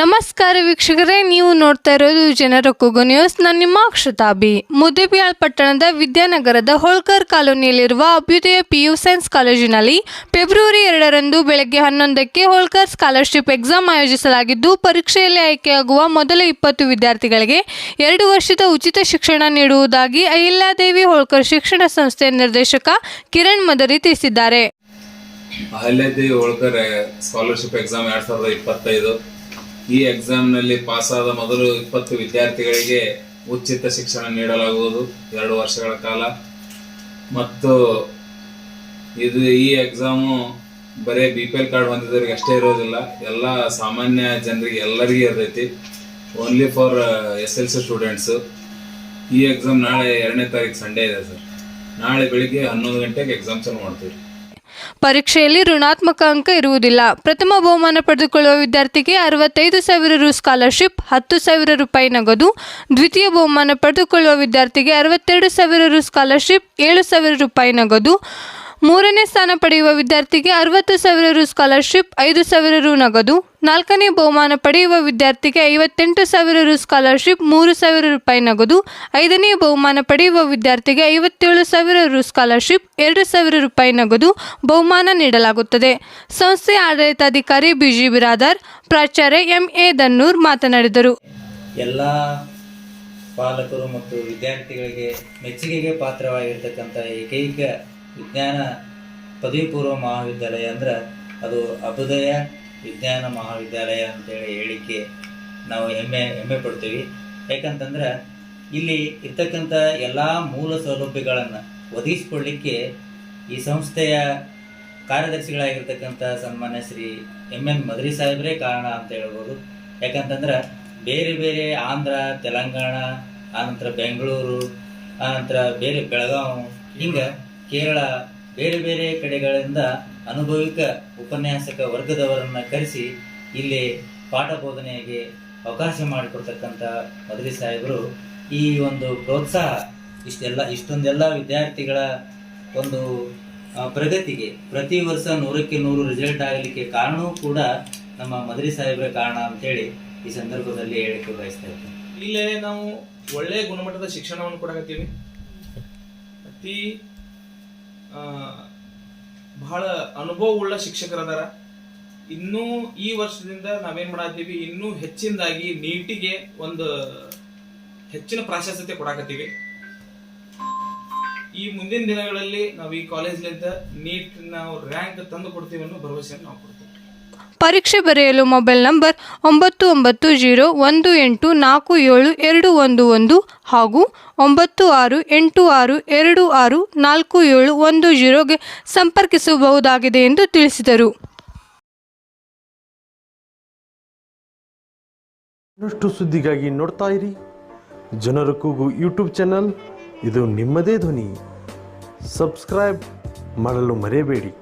ನಮಸ್ಕಾರ ವೀಕ್ಷಕರೇ, ನೀವು ನೋಡ್ತಾ ಇರೋದು ಜನರ ಕೂಗು ನ್ಯೂಸ್ ನಾನು ನಿಮ್ಮ ಅಕ್ಷತಾಬಿ ಮುದ್ದೇಬಿಯಾಳ್ ಪಟ್ಟಣದ ವಿದ್ಯಾನಗರದ ಹೋಳ್ಕರ್ ಕಾಲೋನಿಯಲ್ಲಿರುವ ಅಭ್ಯುದಯ ಪಿಯು ಸೈನ್ಸ್ ಕಾಲೇಜಿನಲ್ಲಿ ಫೆಬ್ರವರಿ ಎರಡರಂದು ಬೆಳಗ್ಗೆ ಹನ್ನೊಂದಕ್ಕೆ ಹೋಳ್ಕರ್ ಸ್ಕಾಲರ್ಶಿಪ್ ಎಕ್ಸಾಮ್ ಆಯೋಜಿಸಲಾಗಿದ್ದು, ಪರೀಕ್ಷೆಯಲ್ಲಿ ಆಯ್ಕೆಯಾಗುವ ಮೊದಲ ಇಪ್ಪತ್ತು ವಿದ್ಯಾರ್ಥಿಗಳಿಗೆ ಎರಡು ವರ್ಷದ ಉಚಿತ ಶಿಕ್ಷಣ ನೀಡುವುದಾಗಿ ಅಹಿಲ್ಯಾದೇವಿ ಹೋಳ್ಕರ್ ಶಿಕ್ಷಣ ಸಂಸ್ಥೆಯ ನಿರ್ದೇಶಕ ಕಿರಣ್ ಮದರಿ ತಿಳಿಸಿದ್ದಾರೆ. ಅಹಲ್ಯಾದೇವಿ ಹೋಳ್ಕರ್ ಸ್ಕಾಲರ್ಶಿಪ್ ಎಕ್ಸಾಮ್ ಎರಡ್ ಸಾವಿರದ ಇಪ್ಪತ್ತೈದು. ಈ ಎಕ್ಸಾಮ್ನಲ್ಲಿ ಪಾಸಾದ ಮೊದಲು ಇಪ್ಪತ್ತು ವಿದ್ಯಾರ್ಥಿಗಳಿಗೆ ಉಚಿತ ಶಿಕ್ಷಣ ನೀಡಲಾಗುವುದು ಎರಡು ವರ್ಷಗಳ ಕಾಲ. ಮತ್ತು ಇದು ಈ ಎಕ್ಸಾಮು ಬರೀ ಬಿ ಪಿ ಎಲ್ ಕಾರ್ಡ್ ಹೊಂದಿದವರಿಗೆ ಅಷ್ಟೇ ಇರೋದಿಲ್ಲ. ಎಲ್ಲ ಸಾಮಾನ್ಯ ಜನರಿಗೆ ಎಲ್ಲರಿಗೂ ಇರ್ತೈತಿ. Only for S L C students ಈ ಎಕ್ಸಾಮ್ ನಾಳೆ ಎರಡನೇ ತಾರೀಕು ಸಂಡೇ ಇದೆ ಸರ್. ನಾಳೆ ಬೆಳಿಗ್ಗೆ ಹನ್ನೊಂದು ಗಂಟೆಗೆ ಎಕ್ಸಾಮ್ ಚಾಲು ಮಾಡ್ತೀವಿ. ಪರೀಕ್ಷೆಯಲ್ಲಿ ಋಣಾತ್ಮಕ ಅಂಕ ಇರುವುದಿಲ್ಲ. ಪ್ರಥಮ ಬಹುಮಾನ ಪಡೆದುಕೊಳ್ಳುವ ವಿದ್ಯಾರ್ಥಿಗೆ ಅರವತ್ತೈದು ಸಾವಿರ ರು ಸ್ಕಾಲರ್ಶಿಪ್, ಹತ್ತು ಸಾವಿರ ರೂಪಾಯಿ ನಗದು. ದ್ವಿತೀಯ ಬಹುಮಾನ ಪಡೆದುಕೊಳ್ಳುವ ವಿದ್ಯಾರ್ಥಿಗೆ ಅರವತ್ತೆರಡು ಸಾವಿರ ರು ಸ್ಕಾಲರ್ಶಿಪ್, ಏಳು ಸಾವಿರ ರೂಪಾಯಿ ನಗದು. ಮೂರನೇ ಸ್ಥಾನ ಪಡೆಯುವ ವಿದ್ಯಾರ್ಥಿಗೆ ಅರವತ್ತು ಸಾವಿರ ರು ಸ್ಕಾಲರ್ಶಿಪ್ ಐದು ಸಾವಿರ ರು ನಗದು. ನಾಲ್ಕನೇ ಬಹುಮಾನ ಪಡೆಯುವ ವಿದ್ಯಾರ್ಥಿಗೆ ಐವತ್ತೆಂಟು ಸಾವಿರ ರು ಸ್ಕಾಲರ್ಶಿಪ್ ಮೂರು ಸಾವಿರ ರೂಪಾಯಿ ನಗದು. ಐದನೇ ಬಹುಮಾನ ಪಡೆಯುವ ವಿದ್ಯಾರ್ಥಿಗೆ ಐವತ್ತೇಳು ಸಾವಿರ ರು ಸ್ಕಾಲರ್ಶಿಪ್ ಎರಡು ಸಾವಿರ ರೂಪಾಯಿ ನಗದು ಬಹುಮಾನ ನೀಡಲಾಗುತ್ತದೆ. ಸಂಸ್ಥೆಯ ಆಡಳಿತಾಧಿಕಾರಿ ಬಿಜಿ ಬಿರಾದಾರ್, ಪ್ರಾಚಾರ್ಯ ಎಂ ಎ ದನ್ನೂರ್ ಮಾತನಾಡಿದರು. ಎಲ್ಲ ಪಾಲಕರು ಮತ್ತು ವಿದ್ಯಾರ್ಥಿಗಳಿಗೆ ಮೆಚ್ಚುಗೆಗೆ ಪಾತ್ರವಾಗಿರ್ತಕ್ಕಂಥ ಏಕೈಕ ವಿಜ್ಞಾನ ಪದವಿ ಪೂರ್ವ ಮಹಾವಿದ್ಯಾಲಯ ಅಂದ್ರೆ ಅದು ಅಭುದಯ ವಿಜ್ಞಾನ ಮಹಾವಿದ್ಯಾಲಯ ಅಂತೇಳಿ ಹೇಳಿಕೆ ನಾವು ಹೆಮ್ಮೆ ಹೆಮ್ಮೆ ಪಡ್ತೀವಿ. ಯಾಕಂತಂದ್ರೆ ಇಲ್ಲಿ ಇರ್ತಕ್ಕಂಥ ಎಲ್ಲ ಮೂಲ ಸೌಲಭ್ಯಗಳನ್ನು ಒದಗಿಸ್ಕೊಳ್ಳಿಕ್ಕೆ ಈ ಸಂಸ್ಥೆಯ ಕಾರ್ಯದರ್ಶಿಗಳಾಗಿರ್ತಕ್ಕಂಥ ಸನ್ಮಾನ್ಯ ಶ್ರೀ ಎಂ ಎನ್ ಮದ್ರಿ ಸಾಹೇಬರೇ ಕಾರಣ ಅಂತ ಹೇಳ್ಬೋದು. ಯಾಕಂತಂದ್ರೆ ಬೇರೆ ಬೇರೆ ಆಂಧ್ರ, ತೆಲಂಗಾಣ, ಆನಂತರ ಬೆಂಗಳೂರು, ಆನಂತರ ಬೇರೆ ಬೆಳಗಾವಿ ಹಿಂಗೆ ಕೇರಳ ಬೇರೆ ಬೇರೆ ಕಡೆಗಳಿಂದ ಅನುಭವಿಕ ಉಪನ್ಯಾಸಕ ವರ್ಗದವರನ್ನ ಕರೆಸಿ ಇಲ್ಲಿ ಪಾಠ ಬೋಧನೆಗೆ ಅವಕಾಶ ಮಾಡಿಕೊಡ್ತಕ್ಕಂಥ ಮದ್ರಿ ಸಾಹೇಬರು. ಈ ಒಂದು ಪ್ರೋತ್ಸಾಹ ಇಷ್ಟೆಲ್ಲ, ಇಷ್ಟೊಂದೆಲ್ಲ ವಿದ್ಯಾರ್ಥಿಗಳ ಒಂದು ಪ್ರಗತಿಗೆ ಪ್ರತಿ ವರ್ಷ ನೂರಕ್ಕೆ ನೂರು ರಿಸಲ್ಟ್ ಆಗಲಿಕ್ಕೆ ಕಾರಣವೂ ಕೂಡ ನಮ್ಮ ಮದ್ರಿ ಸಾಹೇಬ್ರ ಕಾರಣ ಅಂತೇಳಿ ಈ ಸಂದರ್ಭದಲ್ಲಿ ಹೇಳಿಕೆ ಬಯಸ್ತಾ ಇದ್ದೀನಿ. ಇಲ್ಲೇ ನಾವು ಒಳ್ಳೆಯ ಗುಣಮಟ್ಟದ ಶಿಕ್ಷಣವನ್ನು ಕೊಡಕತ್ತೀವಿ. ಅತಿ ಬಹಳ ಅನುಭವವುಳ್ಳ ಶಿಕ್ಷಕರದಾರ. ಇನ್ನೂ ಈ ವರ್ಷದಿಂದ ನಾವೇನ್ ಮಾಡತ್ತೀವಿ? ಇನ್ನೂ ಹೆಚ್ಚಿನದಾಗಿ ನೀಟಿಗೆ ಒಂದು ಹೆಚ್ಚಿನ ಪ್ರಾಶಸ್ತ್ಯತೆ ಕೊಡಾಕತ್ತೀವಿ. ಈ ಮುಂದಿನ ದಿನಗಳಲ್ಲಿ ನಾವು ಈ ಕಾಲೇಜ್ಲಿಂದ ನೀಟ್ ನಾವು ರ್ಯಾಂಕ್ ತಂದು ಕೊಡ್ತೀವಿ ಅನ್ನೋ ಭರವಸೆಯನ್ನು ನಾವು ಕೊಡ್ತೀವಿ. ಪರೀಕ್ಷೆ ಬರೆಯಲು ಮೊಬೈಲ್ ನಂಬರ್ ಒಂಬತ್ತು ಒಂಬತ್ತು ಜೀರೋ ಒಂದು ಎಂಟು ನಾಲ್ಕು ಏಳು ಎರಡು ಒಂದು ಒಂದು ಹಾಗೂ ಒಂಬತ್ತು ಆರು ಎಂಟು ಆರು ಎರಡು ಆರು ನಾಲ್ಕು ಏಳು ಒಂದು ಜೀರೋಗೆ ಸಂಪರ್ಕಿಸಬಹುದಾಗಿದೆ ಎಂದು ತಿಳಿಸಿದರು. ಇನ್ನಷ್ಟು ಸುದ್ದಿಗಾಗಿ ನೋಡ್ತಾ ಇರಿ. ಜನರ ಕೂಗು ಯೂಟ್ಯೂಬ್ ಚಾನಲ್. ಇದು ನಿಮ್ಮದೇ ಧ್ವನಿ. ಸಬ್ಸ್ಕ್ರೈಬ್ ಮಾಡಲು ಮರೆಯಬೇಡಿ.